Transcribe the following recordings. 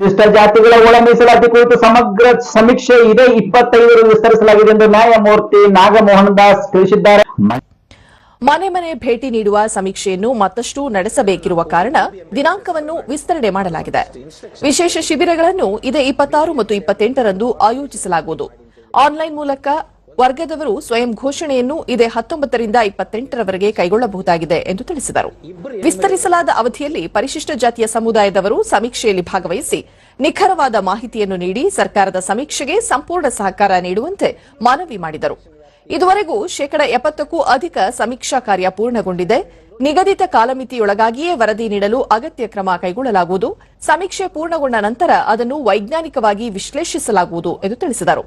ಪರಿಶಿಷ್ಟ ಜಾತಿಗಳ ಒಳ ಮೀಸಲಾತಿ ಕುರಿತು ಸಮಗ್ರ ಸಮೀಕ್ಷೆ ಇದೆ. ಇಪ್ಪತ್ತೈದರಲ್ಲಿ ವಿಸ್ತರಿಸಲಾಗಿದೆ ಎಂದು ನ್ಯಾಯಮೂರ್ತಿ ನಾಗಮೋಹನ್ ದಾಸ್ ತಿಳಿಸಿದ್ದಾರೆ. ಮನೆ ಮನೆ ಭೇಟಿ ನೀಡುವ ಸಮೀಕ್ಷೆಯನ್ನು ಮತ್ತಷ್ಟು ನಡೆಸಬೇಕಿರುವ ಕಾರಣ ದಿನಾಂಕವನ್ನು ವಿಸ್ತರಣೆ ಮಾಡಲಾಗಿದೆ. ವಿಶೇಷ ಶಿಬಿರಗಳನ್ನು ಇದೇ ಇಪ್ಪತ್ತಾರು ಮತ್ತು ಇಪ್ಪತ್ತೆಂಟರಂದು ಆಯೋಜಿಸಲಾಗುವುದು. ಆನ್ಲೈನ್ ಮೂಲಕ ವರ್ಗದವರು ಸ್ವಯಂ ಘೋಷಣೆಯನ್ನು ಇದೇ ಹತ್ತೊಂಬತ್ತರಿಂದ ಇಪ್ಪತ್ತೆಂಟರವರೆಗೆ ಕೈಗೊಳ್ಳಬಹುದಾಗಿದೆ ಎಂದು ತಿಳಿಸಿದರು. ವಿಸ್ತರಿಸಲಾದ ಅವಧಿಯಲ್ಲಿ ಪರಿಶಿಷ್ಟ ಜಾತಿಯ ಸಮುದಾಯದವರು ಸಮೀಕ್ಷೆಯಲ್ಲಿ ಭಾಗವಹಿಸಿ ನಿಖರವಾದ ಮಾಹಿತಿಯನ್ನು ನೀಡಿ ಸರ್ಕಾರದ ಸಮೀಕ್ಷೆಗೆ ಸಂಪೂರ್ಣ ಸಹಕಾರ ನೀಡುವಂತೆ ಮನವಿ ಮಾಡಿದರು. ಇದುವರೆಗೂ ಶೇಕಡ ಎಪ್ಪತ್ತಕ್ಕೂ ಅಧಿಕ ಸಮೀಕ್ಷಾ ಕಾರ್ಯ ಪೂರ್ಣಗೊಂಡಿದೆ. ನಿಗದಿತ ಕಾಲಮಿತಿಯೊಳಗಾಗಿಯೇ ವರದಿ ನೀಡಲು ಅಗತ್ಯ ಕ್ರಮ ಕೈಗೊಳ್ಳಲಾಗುವುದು. ಸಮೀಕ್ಷೆ ಪೂರ್ಣಗೊಂಡ ನಂತರ ಅದನ್ನು ವೈಜ್ಞಾನಿಕವಾಗಿ ವಿಶ್ಲೇಷಿಸಲಾಗುವುದು ಎಂದು ತಿಳಿಸಿದರು.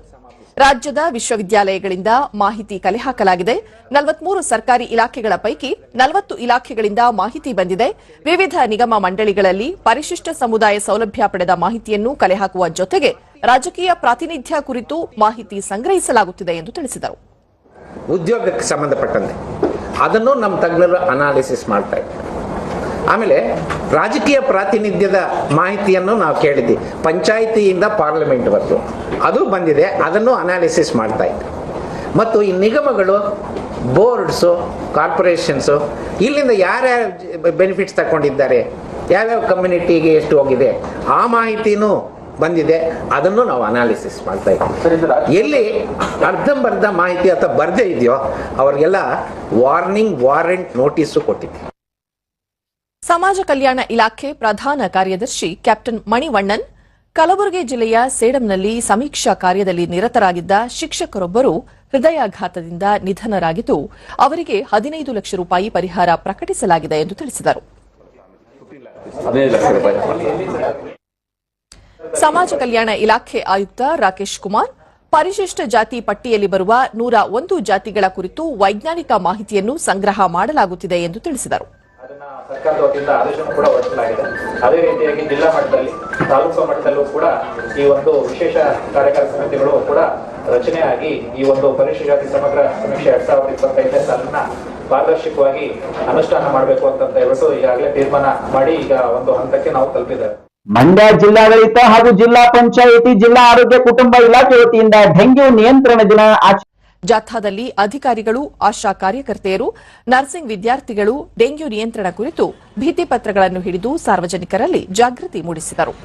ರಾಜ್ಯದ ವಿಶ್ವವಿದ್ಯಾಲಯಗಳಿಂದ ಮಾಹಿತಿ ಕಲೆ ಹಾಕಲಾಗಿದೆ ನಲವತ್ಮೂರು ಸರ್ಕಾರಿ ಇಲಾಖೆಗಳ ಪೈಕಿ ನಲವತ್ತು ಇಲಾಖೆಗಳಿಂದ ಮಾಹಿತಿ ಬಂದಿದೆ. ವಿವಿಧ ನಿಗಮ ಮಂಡಳಿಗಳಲ್ಲಿ ಪರಿಶಿಷ್ಟ ಸಮುದಾಯ ಸೌಲಭ್ಯ ಪಡೆದ ಮಾಹಿತಿಯನ್ನು ಕಲೆ ಹಾಕುವ ಜೊತೆಗೆ ರಾಜಕೀಯ ಪ್ರಾತಿನಿಧ್ಯ ಕುರಿತು ಮಾಹಿತಿ ಸಂಗ್ರಹಿಸಲಾಗುತ್ತಿದೆ ಎಂದು ತಿಳಿಸಿದರು. ಉದ್ಯೋಗಕ್ಕೆ ಸಂಬಂಧಪಟ್ಟಂತೆ ಅದನ್ನು ನಮ್ಮ ತಜ್ಞರು ಅನಾಲಿಸಿಸ್ ಮಾಡ್ತಾ ಇದ್ದಾರೆ. ಆಮೇಲೆ ರಾಜಕೀಯ ಪ್ರಾತಿನಿಧ್ಯದ ಮಾಹಿತಿಯನ್ನು ನಾವು ಕೇಳಿದ್ವಿ. ಪಂಚಾಯಿತಿಯಿಂದ ಪಾರ್ಲಿಮೆಂಟ್ವರೆಗೂ ಅದು ಬಂದಿದೆ, ಅದನ್ನು ಅನಾಲಿಸಿಸ್ ಮಾಡ್ತಾ ಇದ್ದೆ ಮತ್ತು ಈ ನಿಗಮಗಳು, ಬೋರ್ಡ್ಸು, ಕಾರ್ಪೊರೇಷನ್ಸು, ಇಲ್ಲಿಂದ ಯಾರ್ಯಾರು ಬೆನಿಫಿಟ್ಸ್ ತಗೊಂಡಿದ್ದಾರೆ ಯಾವ್ಯಾವ ಕಮ್ಯುನಿಟಿಗೆ ಎಷ್ಟು ಹೋಗಿದೆ, ಆ ಮಾಹಿತಿನೂ ಬಂದಿದೆ, ಅದನ್ನು ನಾವು ಅನಾಲಿಸಿಸ್ ಮಾಡ್ತಾ ಇದ್ದೀವಿ ಎಲ್ಲಿ ಅರ್ಧಂಬರ್ಧ ಮಾಹಿತಿ ಅಥವಾ ಬರ್ದೇ ಇದೆಯೋ, ಅವ್ರಿಗೆಲ್ಲ ವಾರ್ನಿಂಗ್ ವಾರೆಂಟ್ ನೋಟಿಸು ಕೊಟ್ಟಿದ್ದೀವಿ ಸಮಾಜ ಕಲ್ಯಾಣ ಇಲಾಖೆ ಪ್ರಧಾನ ಕಾರ್ಯದರ್ಶಿ ಕ್ಯಾಪ್ಟನ್ ಮಣಿವಣ್ಣನ್, ಕಲಬುರಗಿ ಜಿಲ್ಲೆಯ ಸೇಡಂನಲ್ಲಿ ಸಮೀಕ್ಷಾ ಕಾರ್ಯದಲ್ಲಿ ನಿರತರಾಗಿದ್ದ ಶಿಕ್ಷಕರೊಬ್ಬರು ಹೃದಯಾಘಾತದಿಂದ ನಿಧನರಾಗಿದ್ದು, ಅವರಿಗೆ ಹದಿನೈದು ಲಕ್ಷ ರೂಪಾಯಿ ಪರಿಹಾರ ಪ್ರಕಟಿಸಲಾಗಿದೆ ಎಂದು ತಿಳಿಸಿದರು. ಸಮಾಜ ಕಲ್ಯಾಣ ಇಲಾಖೆ ಆಯುಕ್ತ ರಾಕೇಶ್ ಕುಮಾರ್, ಪರಿಶಿಷ್ಟ ಜಾತಿ ಪಟ್ಟಿಯಲ್ಲಿ ಬರುವ ನೂರ ಒಂದು ಜಾತಿಗಳ ಕುರಿತು ವೈಜ್ಞಾನಿಕ ಮಾಹಿತಿಯನ್ನು ಸಂಗ್ರಹ ಮಾಡಲಾಗುತ್ತಿದೆ ಎಂದು ತಿಳಿಸಿದರು. ಸರ್ಕಾರದ ವತಿಯಿಂದ ಆದೇಶವನ್ನು ಕೂಡ ಹೊರಡಿಸಲಾಗಿದೆ. ಅದೇ ರೀತಿಯಾಗಿ ಜಿಲ್ಲಾ ಮಟ್ಟದಲ್ಲಿ, ತಾಲೂಕು ಮಟ್ಟದಲ್ಲೂ ಕೂಡ ಈ ಒಂದು ವಿಶೇಷ ಕಾರ್ಯಕಾರಿ ಸಮಿತಿಗಳು ಕೂಡ ರಚನೆಯಾಗಿ ಈ ಒಂದು ಪರಿಶಿಷ್ಟ ಜಾತಿ ಸಮಗ್ರ ಸಮೀಕ್ಷೆ ಎರಡ್ ಸಾವಿರದ ಇಪ್ಪತ್ತೈದನೇ ಸಾಲನ್ನ ಪಾರದರ್ಶಕವಾಗಿ ಅನುಷ್ಠಾನ ಮಾಡಬೇಕು ಅಂತ ಹೇಳ್ಬಿಟ್ಟು ಈಗಾಗಲೇ ತೀರ್ಮಾನ ಮಾಡಿ ಈಗ ಒಂದು ಹಂತಕ್ಕೆ ನಾವು ತಲುಪಿದ್ದೇವೆ. ಮಂಡ್ಯ ಜಿಲ್ಲಾಡಳಿತ ಹಾಗೂ ಜಿಲ್ಲಾ ಪಂಚಾಯಿತಿ, ಜಿಲ್ಲಾ ಆರೋಗ್ಯ ಕುಟುಂಬ ಇಲಾಖೆ ವತಿಯಿಂದ ಡೆಂಗ್ಯೂ ನಿಯಂತ್ರಣ ದಿನ ಆಚರಣೆ ಜಾಥಾದಲ್ಲಿ ಅಧಿಕಾರಿಗಳು ಆಶಾ ಕಾರ್ಯಕರ್ತೆಯರು ನರ್ಸಿಂಗ್ ವಿದ್ಯಾರ್ಥಿಗಳು ಡೆಂಗ್ಯೂ ನಿಯಂತ್ರಣ ಕುರಿತು ಭಿತ್ತಿ ಪತ್ರಗಳನ್ನು ಹಿಡಿದು ಸಾರ್ವಜನಿಕರಲ್ಲಿ ಜಾಗೃತಿ ಮೂಡಿಸಿದರು.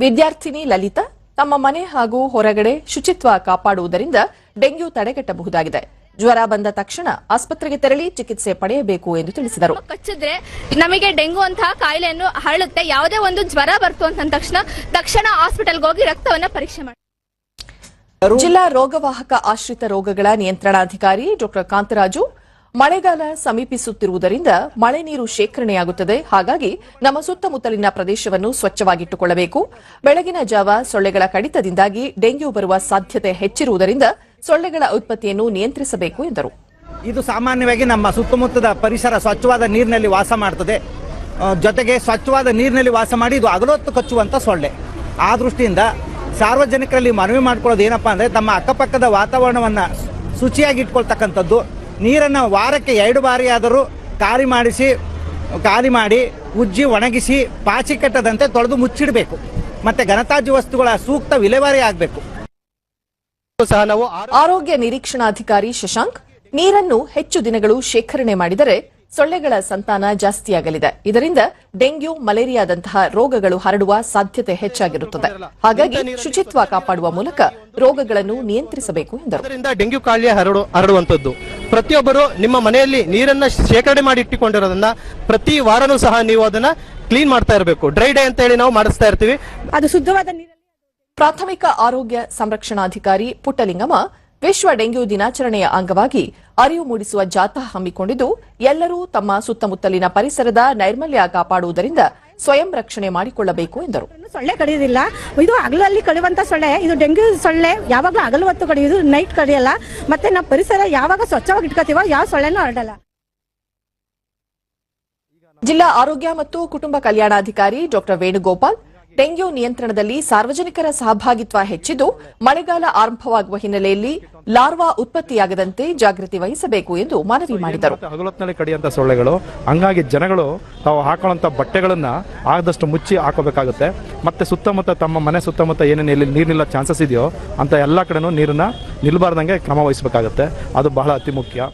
ವಿದ್ಯಾರ್ಥಿನಿ ಲಲಿತಾ ತಮ್ಮ ಮನೆ ಹಾಗೂ ಹೊರಗಡೆ ಶುಚಿತ್ವ ಕಾಪಾಡುವುದರಿಂದ ಡೆಂಗ್ಯೂ ತಡೆಗಟ್ಟಬಹುದಾಗಿದೆ. ಜ್ವರ ಬಂದ ತಕ್ಷಣ ಆಸ್ಪತ್ರೆಗೆ ತೆರಳಿ ಚಿಕಿತ್ಸೆ ಪಡೆಯಬೇಕು ಎಂದು ತಿಳಿಸಿದರು. ಕಚ್ಚಿದ್ರೆ ನಮಗೆ ಡೆಂಗು ಅಂತಹ ಕಾಯಿಲೆಯನ್ನು ಹರಳುತ್ತೆ ಯಾವುದೇ ಒಂದು ಜ್ವರ ಬರ್ತು ಅಂತ ತಕ್ಷಣ ತಕ್ಷಣ ಹಾಸ್ಪಿಟಲ್ಗೆ ಹೋಗಿ ರಕ್ತವನ್ನ ಪರೀಕ್ಷೆ ಮಾಡಿ ಜಿಲ್ಲಾ ರೋಗವಾಹಕ ಆಶ್ರಿತ ರೋಗಗಳ ನಿಯಂತ್ರಣಾಧಿಕಾರಿ ಡಾ ಕಾಂತರಾಜು ಮಳೆಗಾಲ ಸಮೀಪಿಸುತ್ತಿರುವುದರಿಂದ ಮಳೆ ನೀರು ಶೇಖರಣೆಯಾಗುತ್ತದೆ. ಹಾಗಾಗಿ ನಮ್ಮ ಸುತ್ತಮುತ್ತಲಿನ ಪ್ರದೇಶವನ್ನು ಸ್ವಚ್ಛವಾಗಿಟ್ಟುಕೊಳ್ಳಬೇಕು. ಬೆಳಗಿನ ಜಾವ ಸೊಳ್ಳೆಗಳ ಕಡಿತದಿಂದಾಗಿ ಡೆಂಗ್ಯೂ ಬರುವ ಸಾಧ್ಯತೆ ಹೆಚ್ಚಿರುವುದರಿಂದ ಸೊಳ್ಳೆಗಳ ಉತ್ಪತ್ತಿಯನ್ನು ನಿಯಂತ್ರಿಸಬೇಕು ಎಂದರು. ಇದು ಸಾಮಾನ್ಯವಾಗಿ ನಮ್ಮ ಸುತ್ತಮುತ್ತದ ಪರಿಸರ ಸ್ವಚ್ಛವಾದ ನೀರಿನಲ್ಲಿ ವಾಸ ಮಾಡ್ತದೆ. ಜೊತೆಗೆ ಸ್ವಚ್ಛವಾದ ನೀರಿನಲ್ಲಿ ವಾಸ ಮಾಡಿ ಇದು ಅಗಲೊತ್ತು ಕಚ್ಚುವಂಥ ಸೊಳ್ಳೆ. ಆ ದೃಷ್ಟಿಯಿಂದ ಸಾರ್ವಜನಿಕರಲ್ಲಿ ಮನವಿ ಮಾಡ್ಕೊಳ್ಳೋದು ಏನಪ್ಪಾ ಅಂದರೆ ತಮ್ಮ ಅಕ್ಕಪಕ್ಕದ ವಾತಾವರಣವನ್ನು ಶುಚಿಯಾಗಿ ಇಟ್ಕೊಳ್ತಕ್ಕಂಥದ್ದು. ನೀರನ್ನು ವಾರಕ್ಕೆ ಎರಡು ಬಾರಿ ಆದರೂ ಮಾಡಿಸಿ, ಖಾಲಿ ಮಾಡಿ, ಉಜ್ಜಿ, ಒಣಗಿಸಿ, ಪಾಚಿ ಕಟ್ಟದಂತೆ ತೊಳೆದು ಮುಚ್ಚಿಡಬೇಕು. ಮತ್ತು ಘನತಾಜ್ಯ ವಸ್ತುಗಳ ಸೂಕ್ತ ವಿಲೇವಾರಿ ಆಗಬೇಕು. ಆರೋಗ್ಯ ನಿರೀಕ್ಷಣಾಧಿಕಾರಿ ಶಶಾಂಕ್ ನೀರನ್ನು ಹೆಚ್ಚು ದಿನಗಳು ಶೇಖರಣೆ ಮಾಡಿದರೆ ಸೊಳ್ಳೆಗಳ ಸಂತಾನ ಜಾಸ್ತಿಯಾಗಲಿದೆ. ಇದರಿಂದ ಡೆಂಗ್ಯೂ ಮಲೇರಿಯಾದಂತಹ ರೋಗಗಳು ಹರಡುವ ಸಾಧ್ಯತೆ ಹೆಚ್ಚಾಗಿರುತ್ತದೆ. ಹಾಗಾಗಿ ಶುಚಿತ್ವ ಕಾಪಾಡುವ ಮೂಲಕ ರೋಗಗಳನ್ನು ನಿಯಂತ್ರಿಸಬೇಕು ಎಂದರು. ಡೆಂಗ್ಯೂ ಕಾಳಿಯ ಹರಡುವಂತದ್ದು ಪ್ರತಿಯೊಬ್ಬರು ನಿಮ್ಮ ಮನೆಯಲ್ಲಿ ನೀರನ್ನ ಶೇಖರಣೆ ಮಾಡಿ ಇಟ್ಟುಕೊಂಡಿರೋದನ್ನ ಪ್ರತಿ ವಾರನೂ ಸಹ ನೀವು ಅದನ್ನ ಕ್ಲೀನ್ ಮಾಡ್ತಾ ಇರಬೇಕು. ಡ್ರೈ ಡೇ ಅಂತ ಹೇಳಿ ನಾವು ಮಾಡಿಸ್ತಾ ಇರ್ತೀವಿ. ಅದು ಶುದ್ಧವಾದ ನೀರಲ್ಲಿ ಪ್ರಾಥಮಿಕ ಆರೋಗ್ಯ ಸಂರಕ್ಷಣಾಧಿಕಾರಿ ಪುಟ್ಟಲಿಂಗಮ್ಮ ವಿಶ್ವ ಡೆಂಗ್ಯೂ ದಿನಾಚರಣೆಯ ಅಂಗವಾಗಿ ಅರಿವು ಮೂಡಿಸುವ ಜಾಥಾ ಹಮ್ಮಿಕೊಂಡಿದ್ದು ಎಲ್ಲರೂ ತಮ್ಮ ಸುತ್ತಮುತ್ತಲಿನ ಪರಿಸರದ ನೈರ್ಮಲ್ಯ ಕಾಪಾಡುವುದರಿಂದ ಸ್ವಯಂ ರಕ್ಷಣೆ ಮಾಡಿಕೊಳ್ಳಬೇಕು ಎಂದರು. ಸೊಳ್ಳೆ ಕಡಿಯೋದಿಲ್ಲ. ಇದು ಹಗಲಲ್ಲಿ ಕಡಿಯುವಂತ ಸೊಳ್ಳೆ. ಇದು ಡೆಂಗ್ಯೂ ಸೊಳ್ಳೆ. ಯಾವಾಗಲೂ ಹಗಲು ಹೊತ್ತು ಕಡಿಯೋದು ನೈಟ್ ಕಡಿಯಲ್ಲ. ಮತ್ತೆ ನಮ್ಮ ಪರಿಸರ ಯಾವಾಗ ಸ್ವಚ್ಛವಾಗಿ ಇಟ್ಕೋತೀವೋ ಯಾವ ಸೊಳ್ಳೆನೂ ಹರಡಲ್ಲ. ಜಿಲ್ಲಾ ಆರೋಗ್ಯ ಮತ್ತು ಕುಟುಂಬ ಕಲ್ಯಾಣಾಧಿಕಾರಿ ಡಾ ವೇಣುಗೋಪಾಲ್ ಡೆಂಗ್ಯೂ ನಿಯಂತ್ರಣದಲ್ಲಿ ಸಾರ್ವಜನಿಕರ ಸಹಭಾಗಿತ್ವ ಹೆಚ್ಚಿದ್ದು, ಮಳೆಗಾಲ ಆರಂಭವಾಗುವ ಹಿನ್ನೆಲೆಯಲ್ಲಿ ಲಾರ್ವಾ ಉತ್ಪತ್ತಿಯಾಗದಂತೆ ಜಾಗೃತಿ ವಹಿಸಬೇಕು ಎಂದು ಮನವಿ ಮಾಡಿದರು. ಹಗಲೊತ್ತಿನಲ್ಲಿ ಕಡಿಯಂತ ಸೊಳ್ಳೆಗಳು, ಹಂಗಾಗಿ ಜನಗಳು ತಾವು ಹಾಕೊಳ್ಳುವಂತ ಬಟ್ಟೆಗಳನ್ನ ಆದಷ್ಟು ಮುಚ್ಚಿ ಹಾಕೋಬೇಕಾಗುತ್ತೆ. ಮತ್ತೆ ಸುತ್ತಮುತ್ತ ತಮ್ಮ ಮನೆ ಸುತ್ತಮುತ್ತ ಏನೇನು ಇಲ್ಲಿ ನೀರು ನಿಲ್ಲೋ ಚಾನ್ಸಸ್ ಇದೆಯೋ, ಅಂತ ಎಲ್ಲ ಕಡೆನೂ ನೀರನ್ನ ನಿಲ್ಬಾರ್ದಂಗೆ ಕ್ರಮ ವಹಿಸಬೇಕಾಗುತ್ತೆ. ಅದು ಬಹಳ ಅತಿ ಮುಖ್ಯ.